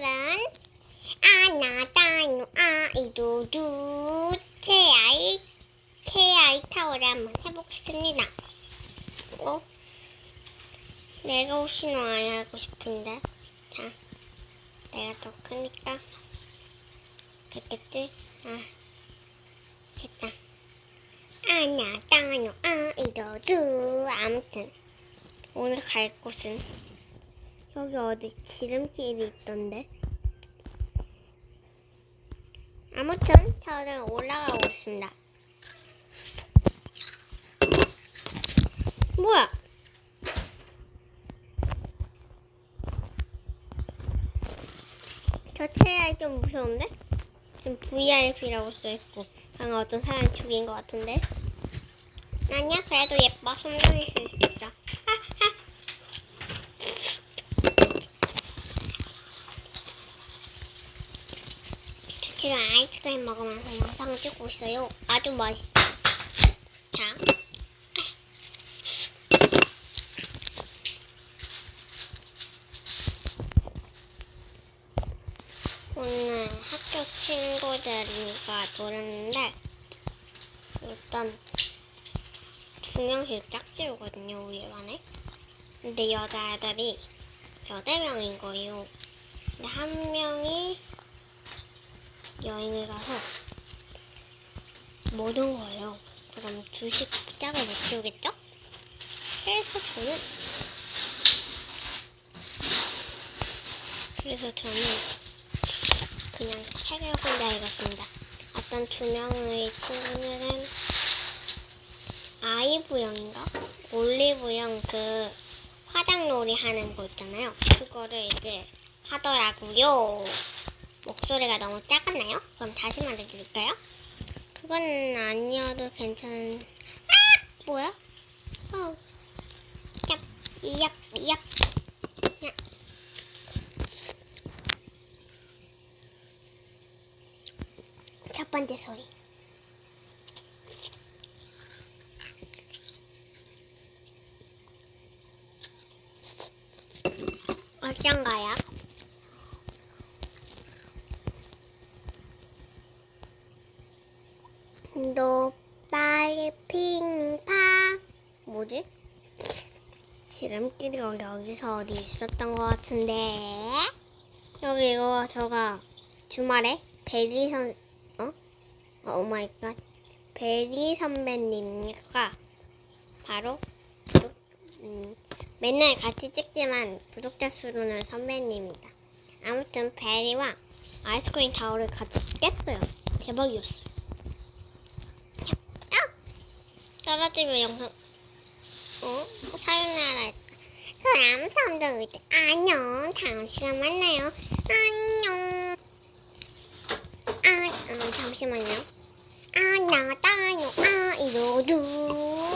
오늘은 아나다노 아이도두 최아이 최아이 타워를 한번 해보겠습니다. 어? 내가 혹시나 안 하고 싶은데. 자, 내가 더 크니까 됐겠지? 아, 됐다. 아나다노 아이도두 아무튼 오늘 갈 곳은 여기 어디 지름길이 있던데. 아무튼 저는 올라가고 있습니다. 뭐야? 저 체아이 좀 무서운데? 지금 VIP라고 써있고 방금 어떤 사람이 죽인 것 같은데? 아니야 그래도 예뻐 손잡이 쓸수 있어. 아, 아. 지금 아이스크림 먹으면서 영상을 찍고 있어요. 아주 맛있어. 자. 오늘 학교 친구들과 놀았는데 일단 두 명씩 짝지우거든요 우리 반에 근데 여자애들이 여덟 명인 거예요 근데 한 명이 못 온 거예요. 그럼 주식 짝을 못 지우겠죠? 그래서 저는 그래서 저는 그냥 책을 혼자 읽었습니다. 어떤 두 명의 친구들은 아이브형인가? 올리브형 그 화장놀이 하는 거 있잖아요. 그거를 이제 하더라고요. 목소리가 너무 작았나요? 그럼 다시 말해드릴까요? 그건 아니어도 괜찮은. 아! 뭐야? 어. 짭, 이얍, 이얍. 야. 첫 번째 소리. 어쩐가요? 노빨핑파 뭐지? 지름길이 여기서 어디 있었던 것 같은데 여기 이거 저가 주말에 베리 선 어? 오 마이 갓 베리 선배님과 바로 구독, 음, 맨날 같이 찍지만 구독자 수로는 선배님이다. 아무튼 베리와 아이스크림 타워를 같이 깼어요. 대박이었어. 떨어지면 영상 어? 어 사연하라. 그럼 삼도 의대 안녕. 다음 시간 만나요. 안녕. 아, 어, 아 잠시만요. 아 나타요. 아 이로루